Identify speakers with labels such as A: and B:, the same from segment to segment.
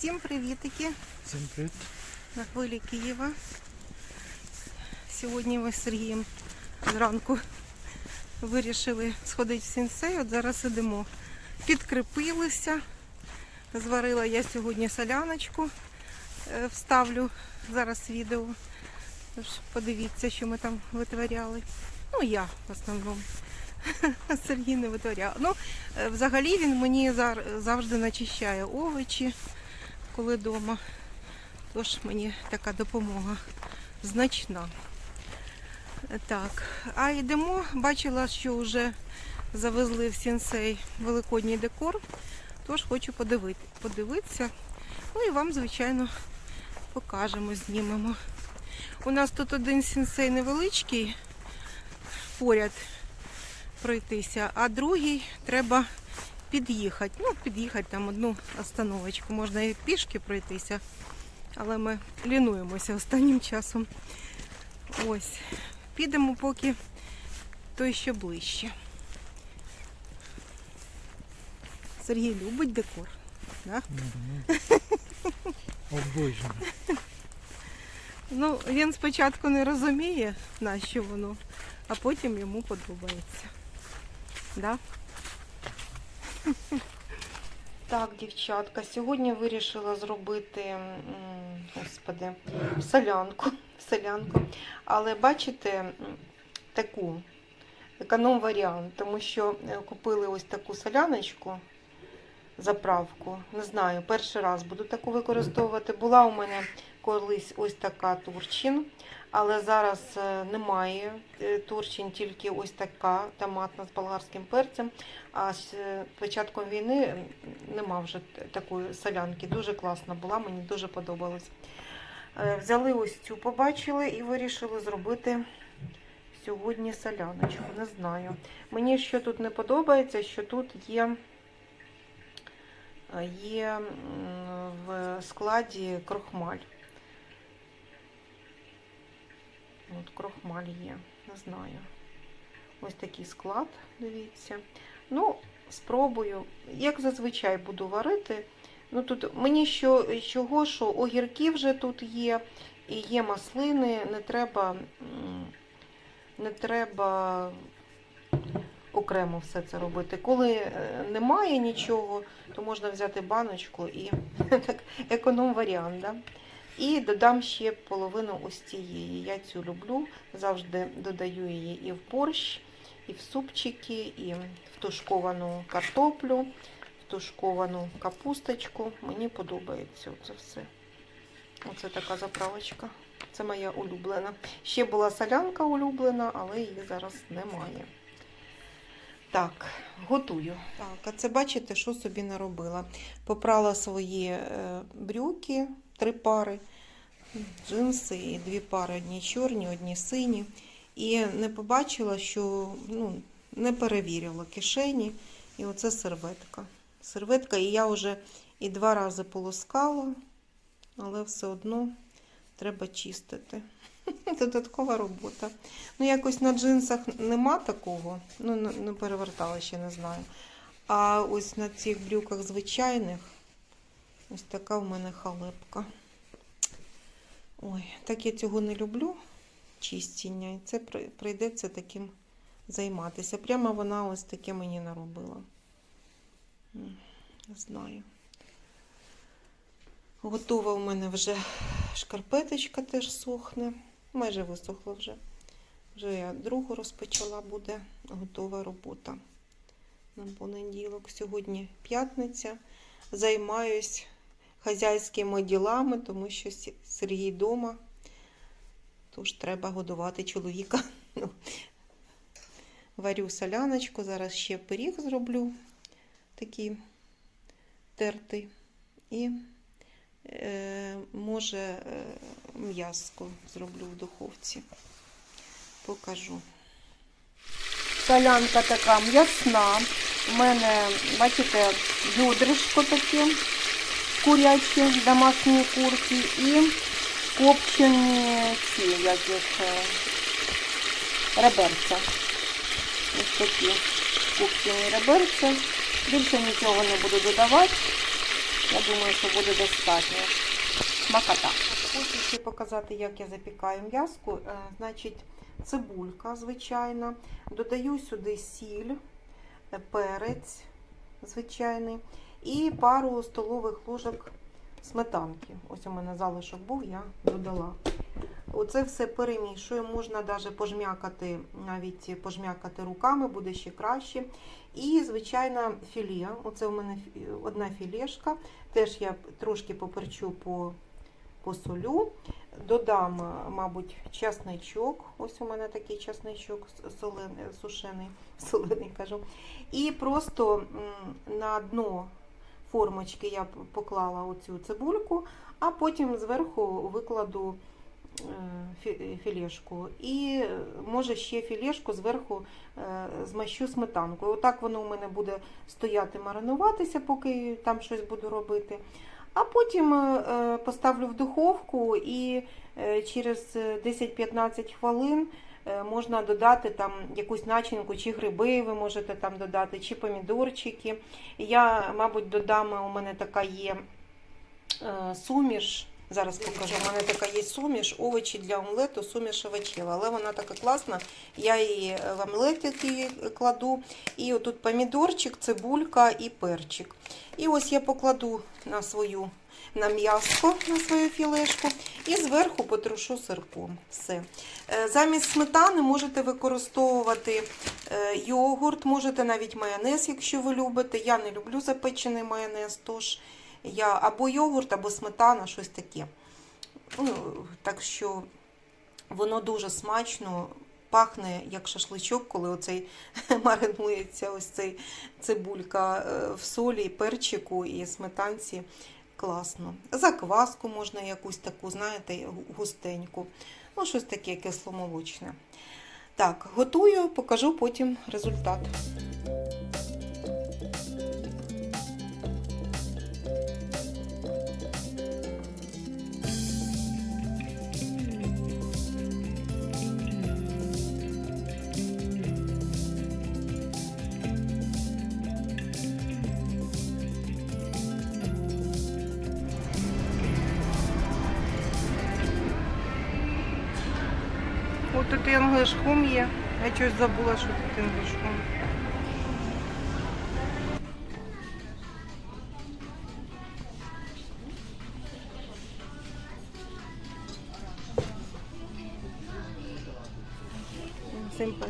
A: Всім привітики
B: Всім привіт.
A: на хвилі Києва. Сьогодні ми з Сергієм зранку вирішили сходити в сенсей. От зараз ідемо. Підкріпилися. Зварила я сьогодні соляночку. Е, Вставлю зараз відео. Тож подивіться, що ми там витворяли. Ну, я в основному. Сергій не витворяв. Ну, е, взагалі він мені завжди начищає овочі, коли вдома. Тож мені така допомога значна. Так, а йдемо, бачила, що вже завезли в сенсей великодній декор. Тож хочу подивити, подивитися. Ну і вам, звичайно, покажемо, знімемо. У нас тут один сенсей невеличкий, поряд пройтися, а другий треба під'їхати. Ну, під'їхати там одну остановочку. Можна і пішки пройтися, але ми лінуємося останнім часом. Ось. Підемо поки той ще ближче. Сергій любить декор. Да?
B: Обожнюю.
A: Ну, він спочатку не розуміє, на що воно, а потім йому подобається. Да? Так, дівчатка, сьогодні вирішила зробити, господи, солянку. солянку. Але бачите, таку економ варіант, тому що е, купили ось таку соляночку, заправку. Не знаю, перший раз буду таку використовувати. Була у мене колись з така турчин, але зараз е, немає е, турчин, тільки ось така томатна з болгарським перцем. А з е, початком війни нема вже такої солянки. Дуже класна була, мені дуже подобалось. Е, Взяли ось цю, побачили і вирішили зробити сьогодні соляночку. Не знаю. Мені що тут не подобається, що тут є, є в складі крохмаль. От крохмаль є, не знаю. Ось такий склад, дивіться. Ну, спробую. Як зазвичай буду варити. Ну тут мені що, чого, що огірки вже тут є, і є маслини, не треба, не треба окремо все це робити. Коли е, немає нічого, то можна взяти баночку і так, економ варіант. Да? І додам ще половину ось цієї. Я цю люблю, завжди додаю її і в борщ, і в супчики, і в тушковану картоплю, в тушковану капусточку. Мені подобається це все. Оце така заправочка. Це моя улюблена. Ще була солянка улюблена, але її зараз немає. Так, готую. Так, а це бачите, що собі наробила. Попрала свої е, брюки, три пари, джинси і дві пари, одні чорні, одні сині. І не побачила, що ну, не перевірила кишені. І оце серветка. Серветка, і я вже і два рази полоскала, але все одно треба чистити. Додаткова робота. Ну, якось на джинсах нема такого. Ну, не перевертала ще, не знаю. А ось на цих брюках звичайних ось така в мене халепка. Ой, так я цього не люблю, чистіння. І це прийдеться таким займатися. Прямо вона ось таке мені наробила. Не знаю. Готова в мене вже шкарпеточка теж сохне. Майже висохла вже. Вже я другу розпочала, буде готова робота. На понеділок. Сьогодні п'ятниця. Займаюсь хазяйськими ділами, тому що Сергій вдома. Тож треба годувати чоловіка. Ну, Варю соляночку, зараз ще пиріг зроблю такий тертий. І е, може е, м'яско зроблю в духовці. Покажу. Солянка така м'ясна. У мене, бачите, бюдришко таке курячі, домашні курки і копчені ці, як їх, е, реберця. Ось такі копчені реберця. Більше нічого не буду додавати. Я думаю, що буде достатньо. Смакота. Хочу ще показати, як я запікаю м'язку. Е, Значить, цибулька звичайна. Додаю сюди сіль, перець звичайний і пару столових ложок сметанки. Ось у мене залишок був, я додала. Оце все перемішую, можна навіть пожмякати, навіть пожмякати руками, буде ще краще. І, звичайно, філе. Оце у мене одна філешка. Теж я трошки поперчу по, посолю. Додам, мабуть, часничок. Ось у мене такий часничок солений, сушений, солений кажу. І просто на дно формочки я поклала оцю цибульку, а потім зверху викладу е, філешку. І е, може ще філешку зверху е, змащу сметанкою. Отак воно у мене буде стояти маринуватися, поки там щось буду робити. А потім поставлю в духовку і через 10-15 хвилин можна додати там якусь начинку, чи гриби ви можете там додати, чи помідорчики. Я, мабуть, додам, у мене така є е, суміш. Зараз покажу. У мене така є суміш, овочі для омлету, суміш овочева. Але вона така класна. Я її в омлет її кладу. І отут помідорчик, цибулька і перчик. І ось я покладу на свою на м'яско, на свою філешку, і зверху потрушу сирком. Все. Е, Замість сметани можете використовувати е, йогурт, можете навіть майонез, якщо ви любите. Я не люблю запечений майонез, тож я або йогурт, або сметана, щось таке. Ну, так що воно дуже смачно. Пахне як шашличок, коли оцей маринується ось цей цибулька е, в солі, перчику і сметанці. Класно. Закваску можна якусь таку, знаєте, густеньку. Ну, щось таке кисломолочне. Так, готую, покажу потім результат. Тут інглишхом є. Я щось забула, що тут інглишхом. Симпл.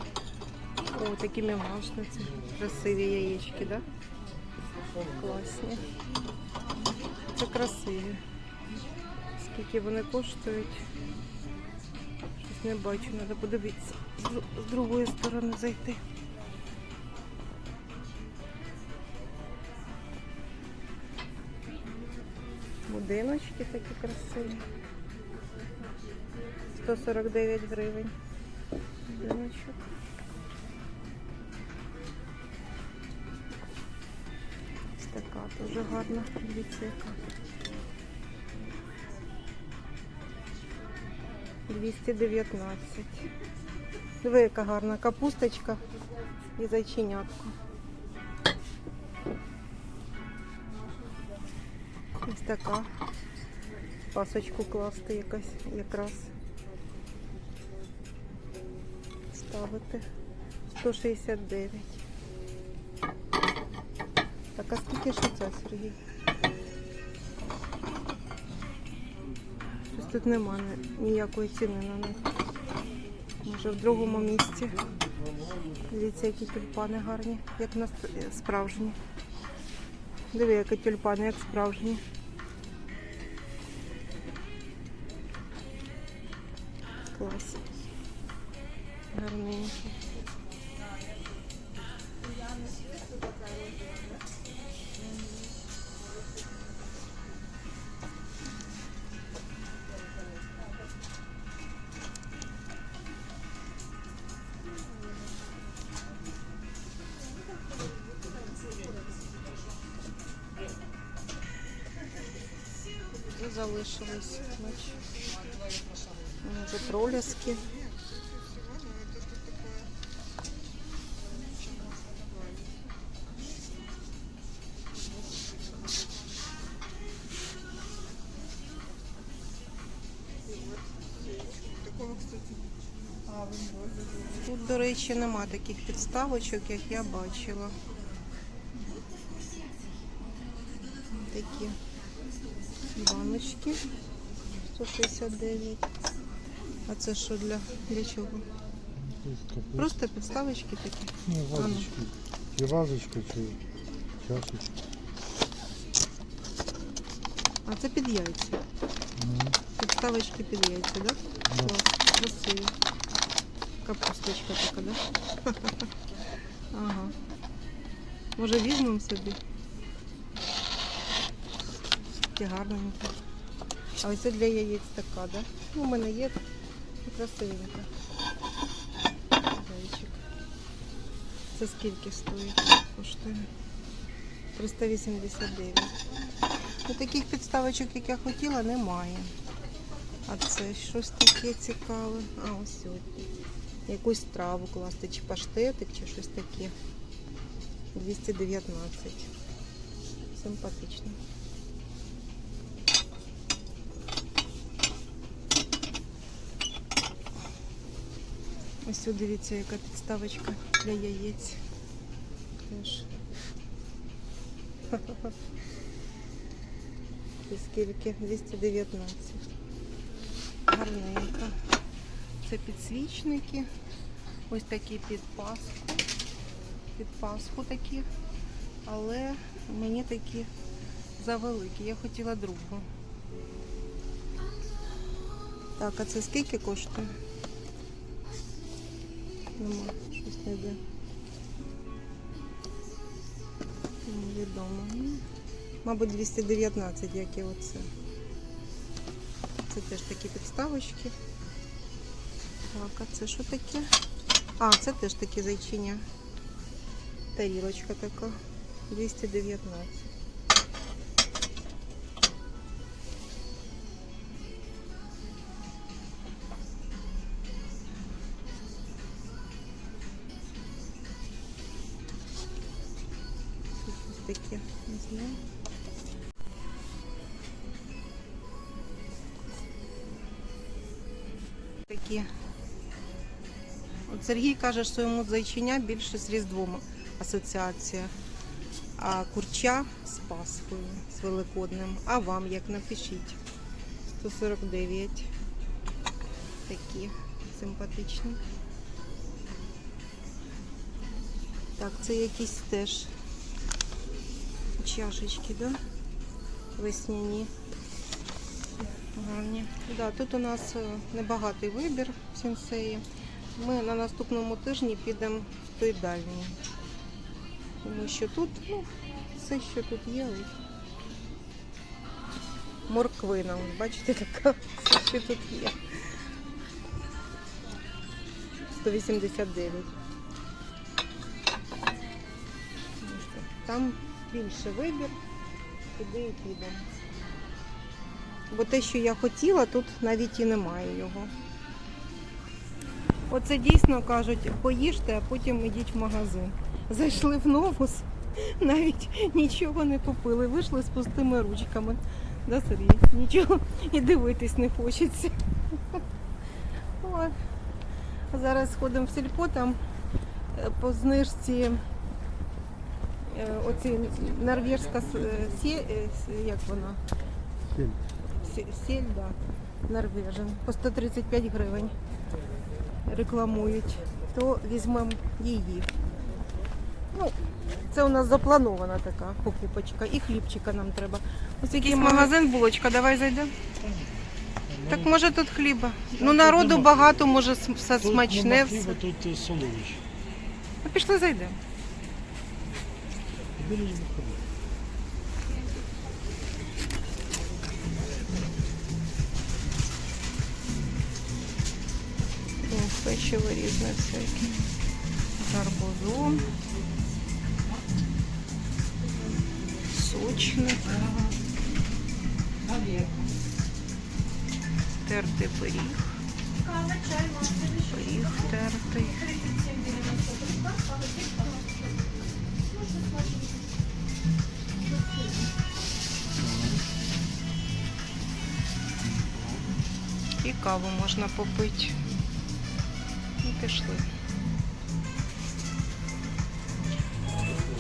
A: О, такі мімашниці. Красиві яєчки, да? Класні. Це красиві. Скільки вони коштують? Щось не бачу, треба подивитися. З, другої сторони зайти. Будиночки такі красиві. 149 гривень. Будиночок. Ось така дуже гарна. Яка. 219. Диви, яка гарна капусточка і зайченятко. Ось така. Пасочку класти якась якраз. Ставити. 169. Так, а скільки ж це, Сергій? Тут немає ніякої ціни на них. Може в другому місці. Дивіться, які тюльпани гарні, як на справжні. Диви, які тюльпани, як справжні. залишились. Може проліски. Тут, до речі, нема таких підставочок, як я бачила. Баночки 169. А це що для, для чого?
B: Просто
A: підставочки такі.
B: ну, вазочки. Чи вазочка, чи чашечка.
A: А це під яйця.
B: Ну,
A: Підставочки під яйця, так? Да?
B: да.
A: Клас, красиво. Капусточка така, да? Ага. Може візьмемо собі? Такі гарненькі. А ось для яєць така, да? Ну, у мене є красивенька. Зайчик. Це скільки стоїть? Коштує? 389. Ну, таких підставочок, як я хотіла, немає. А це щось таке цікаве. А, ось сьогодні. Якусь траву класти, чи паштетик, чи щось таке. 219. Симпатично. Ось тут дивіться, яка підставочка для яєць. І скільки? 219. Гарненько. Це підсвічники. Ось такі під Пасху. Під Пасху такі. Але мені такі завеликі. Я хотіла другу. Так, а це скільки коштує? Нема, щось не йде. Невідомо. Ну, Мабуть, 219, як і оце. Це теж такі підставочки. Так, а це що таке? А, це теж такі зайчиня. Тарілочка така. 219. Такі. От Сергій каже, що йому зайчиня більше з Різдвом асоціація, а курча з Пасхою, з Великодним. А вам як напишіть? 149. Такі симпатичні. Так, це якісь теж чашечки, да? Весняні. Гарні. Да, тут у нас е, небагатий вибір в сенсеї. Ми на наступному тижні підемо в той дальній. Тому що тут, ну, все, що тут є. Морквина, бачите, така, все, що тут є. 189. Там більше вибір, туди і підемо. Бо те, що я хотіла, тут навіть і немає його. Оце дійсно кажуть, поїжте, а потім йдіть в магазин. Зайшли в новус, навіть нічого не купили, вийшли з пустими ручками. Да, Сергій? Нічого і дивитись не хочеться. А Зараз сходимо в сільпо, там е, по знижці е, оці норвежська е, як вона?
B: Сіль.
A: Сі- Сіль, да. Норвежен. По 135 гривень рекламують. То візьмемо її. Ну, це у нас запланована така покупочка. І хлібчика нам треба. Ось якийсь магазин, булочка, давай зайдемо. Так може тут хліба. Ну народу багато, може все
B: Тут
A: смачне. Все.
B: хліба, тут е, солодощі.
A: Ну, пішли зайдемо. Печиво різне всяке. Гарбузом. Сочник. Тертий пиріг. Пиріг тертий. І каву можна попити. Пішли.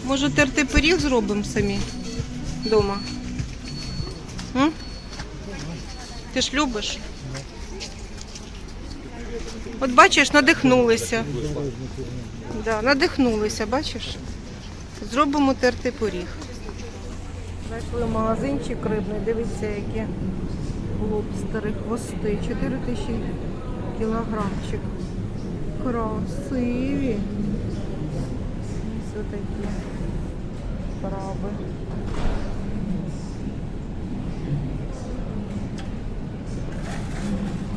A: Може, терти пиріг зробимо самі вдома? Ти ж любиш? От бачиш, надихнулися. Да, надихнулися, бачиш? Зробимо тертий пиріг. Знайшли магазинчик рибний, дивіться, які лобстери, хвости. 4 тисячі кілограмчик. Красиві. Ось такі краби.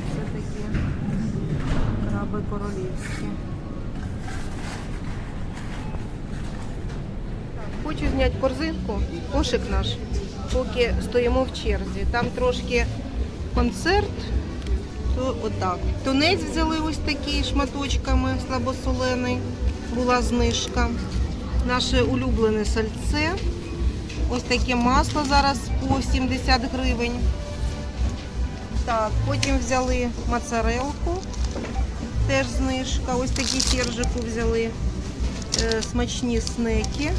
A: Ось такі краби королівські. Хочу зняти корзинку, кошик наш, поки стоїмо в черзі. Там трошки концерт, то отак. Тунець взяли ось такий шматочками слабосолений, була знижка. Наше улюблене сальце. Ось таке масло зараз по 70 гривень. Так, потім взяли моцарелку, теж знижка. Ось такі сержику взяли е, смачні снеки.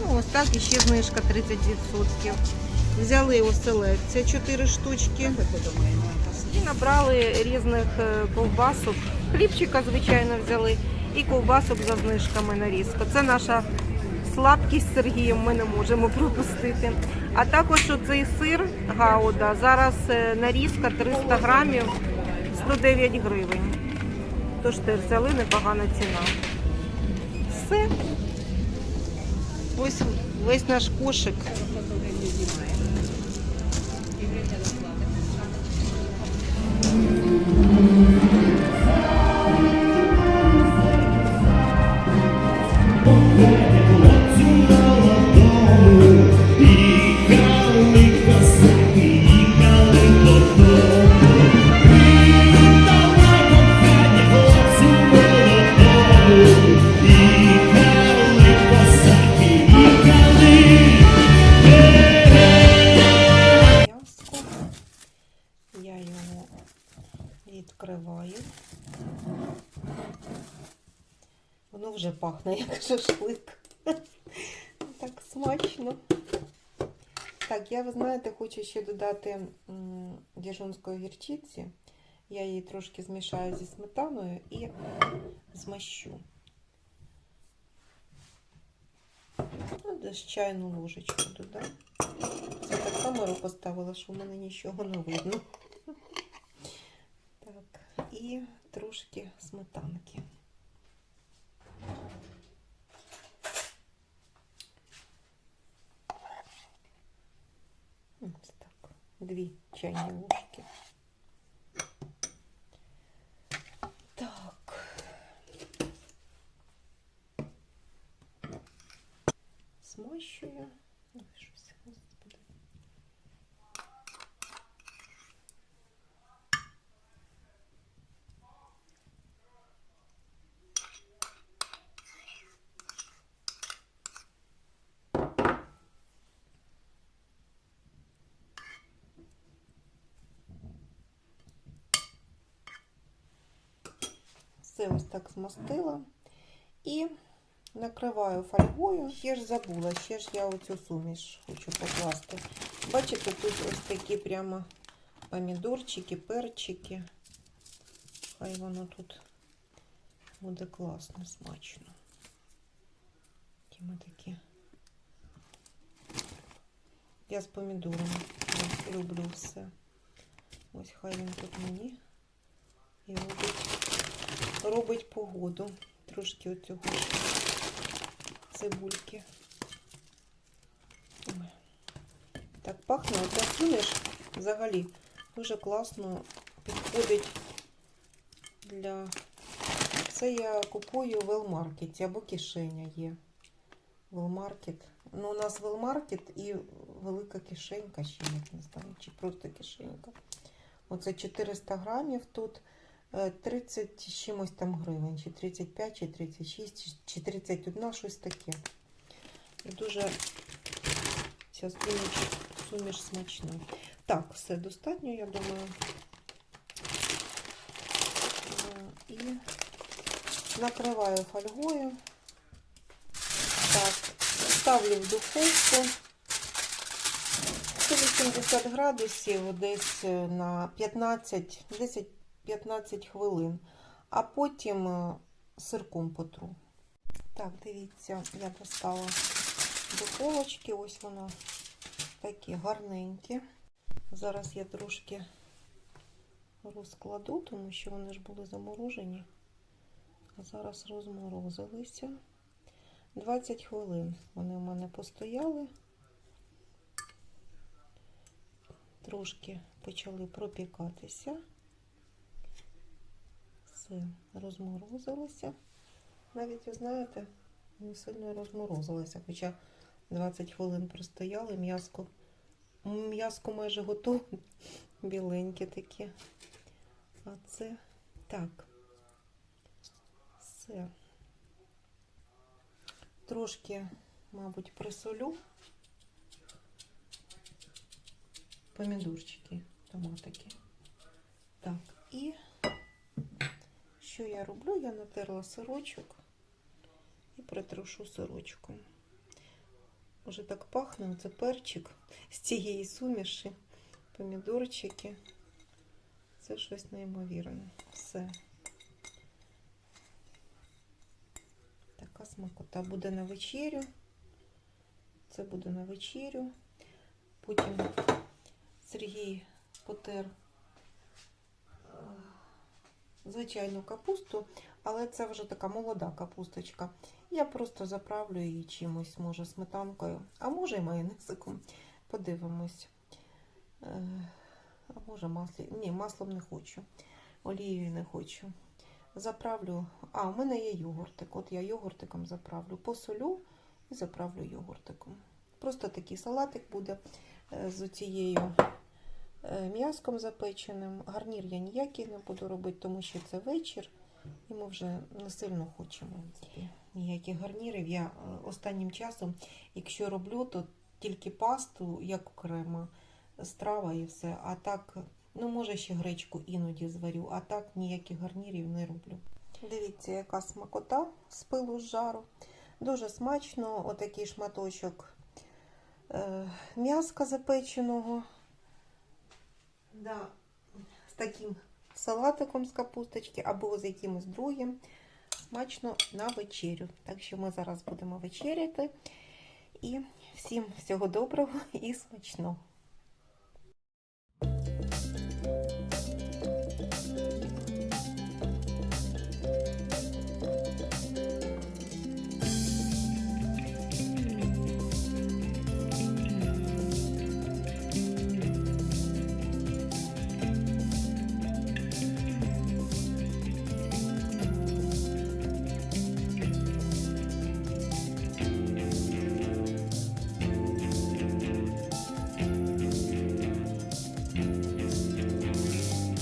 A: Ну, ось так і ще знижка 30%. Взяли оселедця 4 штучки. І набрали різних е, ковбасок. Хлібчика, звичайно, взяли. І ковбасок за знижками нарізка. Це наша слабкість з Сергієм, ми не можемо пропустити. А також оцей сир Гауда. Зараз е, нарізка 300 грамів 109 гривень. Тож теж взяли непогана ціна. Все. Ось весь наш кошик. Mm-hmm. Пахне як шашлик. Так смачно. Так, я, ви знаєте, хочу ще додати м, діжонської гірчиці. Я її трошки змішаю зі сметаною і змащу. Ну, десь чайну ложечку додам. Це так камеру поставила, що в мене нічого не видно. Так, і трошки сметанки. Ось так. Дві чайні ложки. Так. Смащую. Все ось так змастила. І накриваю фольгою. Ще ж забула, ще ж я оцю суміш хочу покласти. Бачите, тут ось такі прямо помідорчики, перчики. Хай воно тут буде класно, смачно. Такі ми такі. Я з помідорами я люблю все. Ось хай він тут мені і робить, Робить погоду. Трошки оцього цибульки. Ой. Так пахне, суміш взагалі дуже класно підходить для. Це я купую в Велмаркеті або кишеня є. Велмаркет. Ну, у нас Велмаркет і велика кишенька ще я не знаю, чи просто кишенька. Оце 400 грамів тут. Е, 30 чимось там гривень, чи 35, чи 36, чи- чи 31, щось таке. Дуже ця суміш, суміш смачна. Так, все достатньо, я думаю. Е, і накриваю фольгою. Так, ставлю в духовку. 180 градусів десь е, на 15, хвилин, а потім е, сирком потру. Так, дивіться, я достала духовочки, ось воно такі гарненькі. Зараз я трошки розкладу, тому що вони ж були заморожені, а зараз розморозилися. 20 хвилин вони в мене постояли. Трошки почали пропікатися. Все, розморозилося. Навіть, ви знаєте, не сильно розморозилося, хоча 20 хвилин простояли, м'яско. М'яско майже готове, біленьке таке. А це так. Все. Трошки, мабуть, присолю. Помідорчики, томатики. Так, і що я роблю? Я натерла сирочок і притрушу сирочком. Уже так пахне, це перчик з цієї суміші, помідорчики. Це щось неймовірне. Все. Така смакота буде на вечерю. Це буде на вечерю. Потім Сергій потер звичайну капусту, але це вже така молода капусточка. Я просто заправлю її чимось, може сметанкою, а може і майонезиком. Подивимось. Е, А може маслі. Ні, маслом не хочу. Олією не хочу. Заправлю. А, у мене є йогуртик. От я йогуртиком заправлю. Посолю і заправлю йогуртиком. Просто такий салатик буде е, з цією м'яском запеченим. Гарнір я ніякий не буду робити, тому що це вечір, і ми вже не сильно хочемо ніяких гарнірів. Я е, останнім часом, якщо роблю, то тільки пасту, як окрема страва і все. А так, ну може ще гречку іноді зварю, а так ніяких гарнірів не роблю. Дивіться, яка смакота з пилу з жару. Дуже смачно, отакий шматочок е, м'яска запеченого. Да, з таким салатиком з капусточки або з якимось другим. Смачно на вечерю. Так що ми зараз будемо вечеряти. І всім всього доброго і смачного.